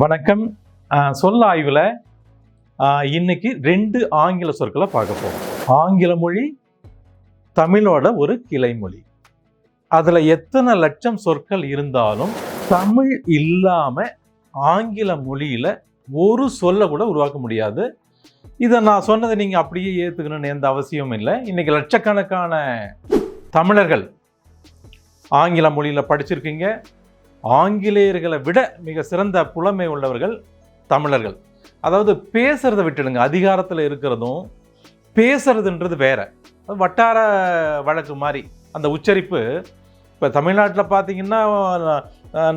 வணக்கம். சொல் ஆய்வில் இன்னைக்கு ரெண்டு ஆங்கில சொற்களை பார்க்க போகிறோம் ஆங்கில மொழி தமிழோட ஒரு கிளைமொழி அதில் எத்தனை லட்சம் சொற்கள் இருந்தாலும் தமிழ் இல்லாமல் ஆங்கில மொழியில் ஒரு சொல்ல கூட உருவாக்க முடியாது. இதை நான் சொன்னதை நீங்கள் அப்படியே ஏற்றுக்கணும்னு எந்த அவசியமும் இல்லை. இன்றைக்கி லட்சக்கணக்கான தமிழர்கள் ஆங்கில மொழியில் படிச்சிருக்கீங்க. ஆங்கிலேயர்களை விட மிக சிறந்த புலமை உள்ளவர்கள் தமிழர்கள். அதாவது பேசுகிறத விட்டுடுங்க. அதிகாரத்தில் இருக்கிறதும் பேசுறதுன்றது வேற. வட்டார வழக்கு மாதிரி அந்த உச்சரிப்பு இப்போ தமிழ்நாட்டில் பார்த்தீங்கன்னா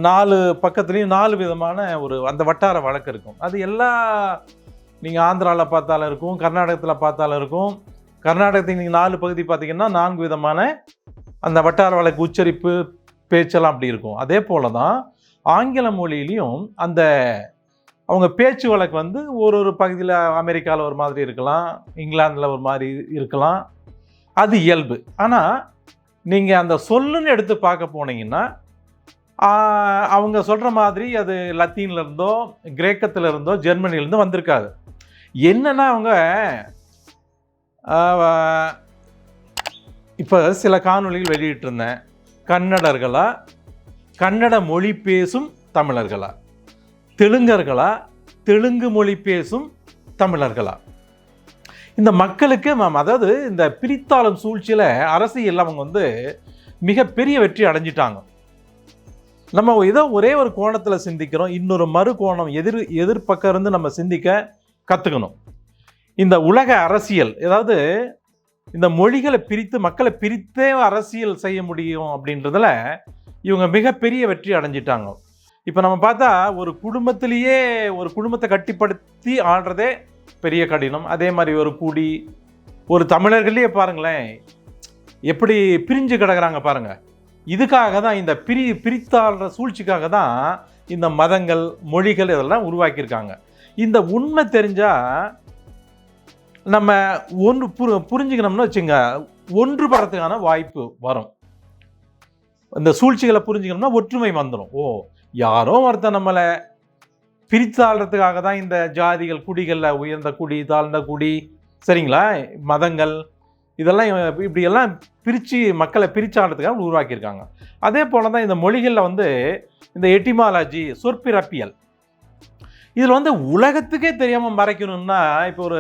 நாலு பக்கத்துலேயும் நாலு விதமான ஒரு அந்த வட்டார வழக்கு இருக்கும். அது எல்லா நீங்கள் ஆந்திராவில் பார்த்தாலும் இருக்கும் கர்நாடகத்தில் பார்த்தாலும் இருக்கும். கர்நாடகத்துக்கு நீங்கள் நாலு பகுதி பார்த்தீங்கன்னா நான்கு விதமான அந்த வட்டார வழக்கு உச்சரிப்பு பேச்செல்லாம் அப்படி இருக்கும். அதே போல தான் ஆங்கில மொழியிலையும் அந்த அவங்க பேச்சு வழக்கு வந்து ஒரு ஒரு பகுதியில் அமெரிக்காவில் ஒரு மாதிரி இருக்கலாம் இங்கிலாந்தில் ஒரு மாதிரி இருக்கலாம். அது இயல்பு. ஆனால் நீங்கள் அந்த சொல்லுன்னு எடுத்து பார்க்க போனீங்கன்னா அவங்க சொல்கிற மாதிரி அது லத்தீன்ல இருந்தோ ஜெர்மனிலேருந்தோ இருந்தோ வந்திருக்காது. என்னென்னா அவங்க இப்போ சில காணொளிகள் வெளியிட்டிருந்தேன். கன்னடர்களா? கன்னட மொழி பேசும் தமிழர்களா? தெலுங்கர்களா? தெலுங்கு மொழி பேசும் தமிழர்களா? இந்த மக்களுக்கு மேம் அதாவது இந்த பிரித்தாளும் சூழ்ச்சியில் அரசியல் அவங்க வந்து மிகப்பெரிய வெற்றி அடைஞ்சிட்டாங்க. நம்ம ஏதோ ஒரே ஒரு கோணத்தில் சிந்திக்கிறோம் இன்னொரு மறு கோணம் எதிர் எதிர்பக்கம் இருந்து நம்ம சிந்திக்க கற்றுக்கணும் இந்த உலக அரசியல் ஏதாவது இந்த மொழிகளை பிரித்து மக்களை பிரித்தே அரசியல் செய்ய முடியும் அப்படின்றதுல இவங்க மிகப்பெரிய வெற்றி அடைஞ்சிட்டாங்க. இப்போ நம்ம பார்த்தா ஒரு குடும்பத்திலேயே ஒரு குடும்பத்தை கட்டிப்படுத்தி ஆடுறதே பெரிய கடினம். அதே மாதிரி ஒரு குடி ஒரு தமிழர்களே பாருங்களேன் எப்படி பிரிஞ்சு கிடக்குறாங்க பாருங்க. இதுக்காக தான் இந்த பிரி பிரித்தாள்ற சூழ்ச்சிக்காக தான் இந்த மதங்கள் மொழிகள் இதெல்லாம் உருவாக்கியிருக்காங்க. இந்த உண்மை தெரிஞ்சால் நம்ம ஒன்று புரி புரிஞ்சுக்கணும்னு வச்சுங்க ஒன்றுபடுறதுக்கான வாய்ப்பு வரும். இந்த சூழ்ச்சிகளை புரிஞ்சுக்கணும்னா ஒற்றுமை வந்துடும் ஓ யாரோ ஒருத்தன் நம்மளை பிரித்தாள்றதுக்காக தான் இந்த ஜாதிகள் குடிகளில் உயர்ந்த குடி தாழ்ந்த குடி சரிங்களா? மதங்கள் இதெல்லாம் இப்படியெல்லாம் பிரித்து மக்களை பிரிச்சாடுறதுக்காக உருவாக்கியிருக்காங்க. அதே போல தான் இந்த மொழிகளில் வந்து இந்த எட்டிமாலஜி சொற்பிறப்பியல். இதில் வந்து உலகத்துக்கே தெரியாமல் மறைக்கணும்னா இப்போ ஒரு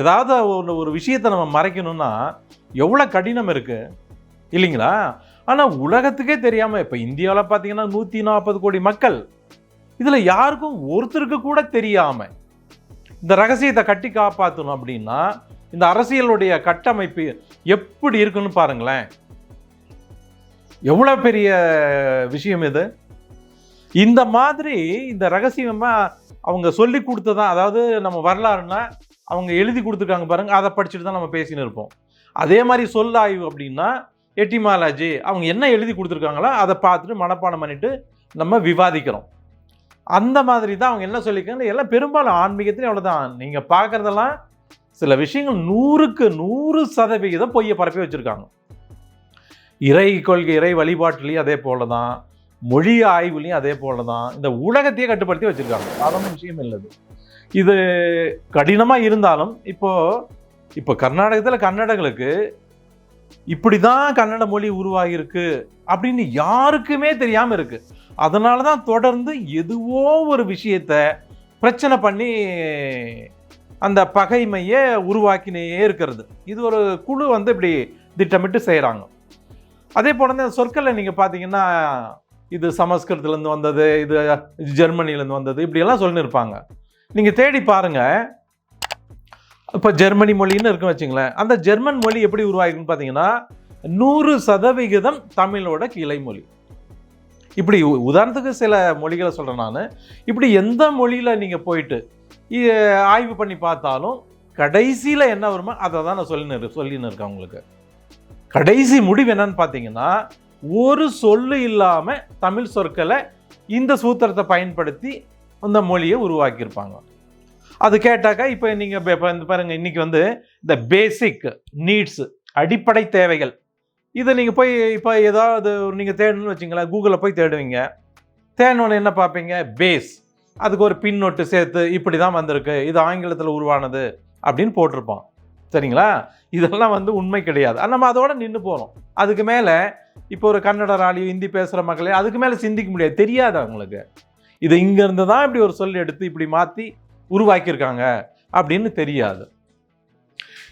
ஏதாவது ஒரு ஒரு விஷயத்தை நம்ம மறைக்கணும்னா எவ்வளோ கடினம் இருக்குது இல்லைங்களா? ஆனால் உலகத்துக்கே தெரியாமல் இப்போ இந்தியாவில் பார்த்தீங்கன்னா நூற்றி நாற்பது கோடி மக்கள். இதில் யாருக்கும் ஒருத்தருக்கு கூட தெரியாமல் இந்த ரகசியத்தை கட்டி காப்பாற்றணும் அப்படின்னா இந்த அரசியலுடைய கட்டமைப்பு எப்படி இருக்குன்னு பாருங்களேன். எவ்வளோ பெரிய விஷயம் இது? இந்த மாதிரி இந்த ரகசியமாக அவங்க சொல்லி கொடுத்ததான் அதாவது நம்ம வரலாறுனா அவங்க எழுதி கொடுத்துருக்காங்க பாருங்க அதை படிச்சுட்டு தான் நம்ம பேசின்னு இருப்போம். அதே மாதிரி சொல் ஆய்வு அப்படின்னா எட்டிமாலாஜி அவங்க என்ன எழுதி கொடுத்துருக்காங்களோ அதை பார்த்துட்டு மனப்பாடம் பண்ணிட்டு நம்ம விவாதிக்கிறோம். அந்த மாதிரி தான் அவங்க என்ன சொல்லியிருக்காங்க எல்லாம் பெரும்பாலும் ஆன்மீகத்திலே அவ்வளோதான் நீங்கள் பார்க்குறதெல்லாம் சில விஷயங்கள் நூறுக்கு நூறு சதவிகிதம் பொய்யை பரப்பி வச்சுருக்காங்க. இறை கொள்கை இறை வழிபாட்டுலேயும் அதே போல தான் மொழி ஆய்வுலையும் அதே போல தான் இந்த உலகத்தையே கட்டுப்படுத்தி வச்சுருக்காங்க. சாதாரண விஷயம் இல்லது இது கடினமாக இருந்தாலும் இப்போது இப்போ கர்நாடகத்தில் கன்னடங்களுக்கு இப்படி தான் கன்னட மொழி உருவாகியிருக்கு அப்படின்னு யாருக்குமே தெரியாமல் இருக்குது அதனால தான் தொடர்ந்து எதுவோ ஒரு விஷயத்த பிரச்சனை பண்ணி அந்த பகைமையை உருவாக்கினே இருக்கிறது. இது ஒரு குழு வந்து இப்படி திட்டமிட்டு செய்கிறாங்க அதே போல இந்த சொற்களை நீங்கள் பார்த்தீங்கன்னா இது சமஸ்கிருதத்துலேருந்து வந்தது இது ஜெர்மனிலேருந்து வந்தது இப்படியெல்லாம் சொல்லின்னு இருப்பாங்க நீங்கள் தேடி பாருங்க. இப்போ ஜெர்மனி மொழின்னு இருக்குன்னு வச்சுங்களேன். அந்த ஜெர்மன் மொழி எப்படி உருவாயிருக்குன்னு பார்த்தீங்கன்னா நூறு சதவிகிதம் தமிழோட கிளைமொழி இப்படி உ- உதாரணத்துக்கு சில மொழிகளை சொல்கிறேன் நான். இப்படி எந்த மொழியில் நீங்கள் போயிட்டு இ- ஆய்வு பண்ணி பார்த்தாலும் கடைசியில் என்ன வருமோ அதை தான் நான் சொல்லினு சொல்லின்னு இருக்கேன் உங்களுக்கு. கடைசி முடிவு என்னன்னு பார்த்தீங்கன்னா ஒரு சொல்லு இல்லாமல் தமிழ் சொற்களை இந்த சூத்திரத்தை பயன்படுத்தி அந்த மொழியை உருவாக்கியிருப்பாங்க. அது கேட்டாக்கா இப்போ நீங்கள் இப்போ இந்த பாருங்க இன்றைக்கி வந்து இந்த பேசிக் நீட்ஸ் அடிப்படை தேவைகள் இதை நீங்கள் போய் இப்போ ஏதாவது நீங்கள் தேடணும்னு வச்சிங்களேன் கூகுளில் போய் தேடுவீங்க. தேடணுன்னு என்ன பார்ப்பீங்க? பேஸ் அதுக்கு ஒரு பின்னொட்டு சேர்த்து இப்படி தான் வந்திருக்கு இது ஆங்கிலத்தில் உருவானது அப்படின்னு போட்டிருப்போம். சரிங்களா? இதெல்லாம் வந்து உண்மை கிடையாது. நம்ம அதோட நின்று போகிறோம் அதுக்கு மேலே இப்போ ஒரு கன்னட ராலியோ ஹிந்தி பேசுகிற மக்களே அதுக்கு மேலே சிந்திக்க முடியாது. தெரியாது அவங்களுக்கு. இது இங்கேருந்து தான் இப்படி ஒரு சொல் எடுத்து இப்படி மாற்றி உருவாக்கியிருக்காங்க அப்படின்னு தெரியாது.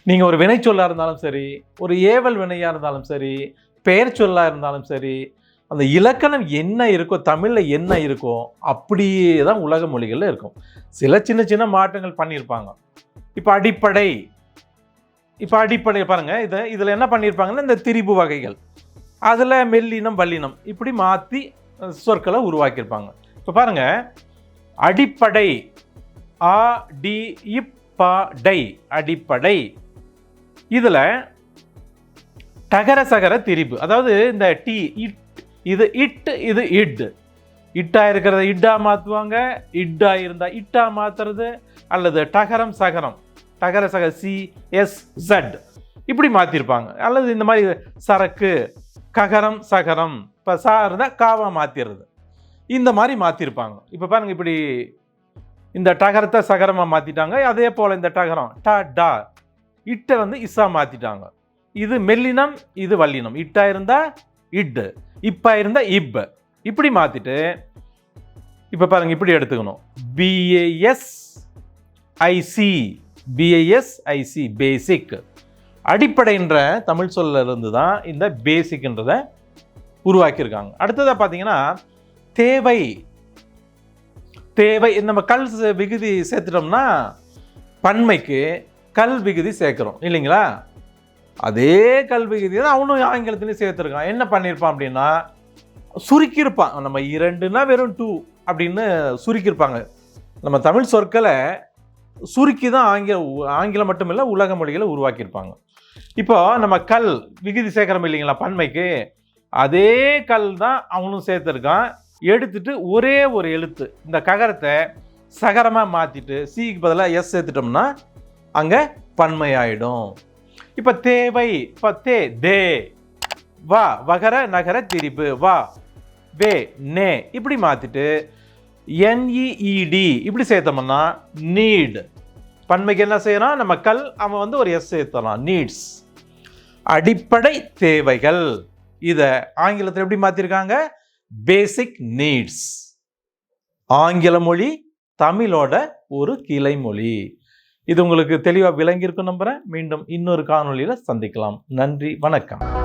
நீங்கள் ஒரு வினைச்சொல்லாக இருந்தாலும் சரி ஒரு ஏவல் வினையாக இருந்தாலும் சரி பெயர் சொல்லாக இருந்தாலும் சரி அந்த இலக்கணம் என்ன இருக்கோ தமிழில் என்ன இருக்கோ அப்படியே தான் உலக மொழிகளில் இருக்கும். சில சின்ன சின்ன மாற்றங்கள் பண்ணியிருப்பாங்க. இப்போ அடிப்படை. இப்போ அடிப்படை பாருங்கள் இதை இதில் என்ன பண்ணியிருப்பாங்கன்னா இந்த திரிபு வகைகள். அதில் மெல்லினம் வல்லினம் இப்படி மாற்றி சொற்களை உருவாக்கியிருப்பாங்க. இப்போ பாருங்க. அடிப்படை. ஆ டி டை. அடிப்படை. இதில் டகர சகர திரிபு. அதாவது இந்த டி இட் இது இட் இது இட். இட்டா இருக்கிறத இட்டா மாற்றுவாங்க இட்டா இருந்தால் இட்டா மாற்றுறது அல்லது டகரம் சகரம். டகர சக சி எஸ் ஜட் இப்படி மாற்றிருப்பாங்க அல்லது இந்த மாதிரி சரக்கு ககரம் சகரம். இப்போ சா இருந்தால் காவா மாற்றிடுறது இந்த மாதிரி மாற்றிருப்பாங்க இப்போ பாருங்கள் இப்படி இந்த டகரத்தை சகரமாக மாற்றிட்டாங்க அதே போல் இந்த டகரம் டா டா இட்டை வந்து இஸ்ஸா மாற்றிட்டாங்க இது மெல்லினம் இது வல்லினம். இட்டா இருந்தால் இட்டு இப்பா இருந்தால் இப். இப்படி மாற்றிட்டு இப்போ பாருங்கள் இப்படி எடுத்துக்கணும். BAS IC BAS IC basic அடிப்படைன்ற Tamil சொல்லிருந்து தான் இந்த பேசிக்ன்றதை உருவாக்கியிருக்காங்க. அடுத்ததாக பார்த்தீங்கன்னா தேவை. தேவை நம்ம கல் சே- விகுதி சேர்த்துட்டோம்னா பன்மைக்கு கல் விகுதி சேர்க்குறோம். இல்லைங்களா? அதே கல் விகுதி தான் அவனும் ஆங்கிலத்துலேயும் சேர்த்துருக்கான். என்ன பண்ணியிருப்பான் அப்படின்னா சுருக்கியிருப்பான். நம்ம இரண்டுனா வெறும் டூ அப்படின்னு சுருக்கியிருப்பாங்க. நம்ம தமிழ் சொற்களை சுருக்கி தான் ஆங்கில ஆங்கிலம் மட்டுமில்லை உலக மொழிகளை உருவாக்கியிருப்பாங்க. இப்போ நம்ம கல் விகுதி சேர்க்குறோம் இல்லைங்களா பன்மைக்கு? அதே கல் தான் அவனும் சேர்த்துருக்கான். எடுத்துட்டு ஒரே ஒரு எழுத்து. இந்த ககரத்தை சகரமாக மாற்றிட்டு சிக்கு பதிலாக எஸ் சேர்த்துட்டோம்னா அங்கே பன்மையாயிடும். இப்போ தேவை இப்போ தே தே. வா வகர நகர திரிப்பு வா வே நே. இப்படி மாற்றிட்டு என்இஇடி இப்படி சேர்த்தோம்னா நீட். பன்மைக்கு என்ன செய்யணும் நம்ம கல் அவன் வந்து ஒரு எஸ் சேர்த்தலாம். நீட்ஸ். அடிப்படை தேவைகள். இதை ஆங்கிலத்தில் எப்படி மாற்றிருக்காங்க பேசிக் நீட்ஸ் ஆங்கில மொழி தமிழோட ஒரு கிளை மொழி. இது உங்களுக்கு தெளிவாக விளங்கியிருக்கும் நம்புகிறேன் மீண்டும் இன்னொரு காணொளியில் சந்திக்கலாம். நன்றி வணக்கம்.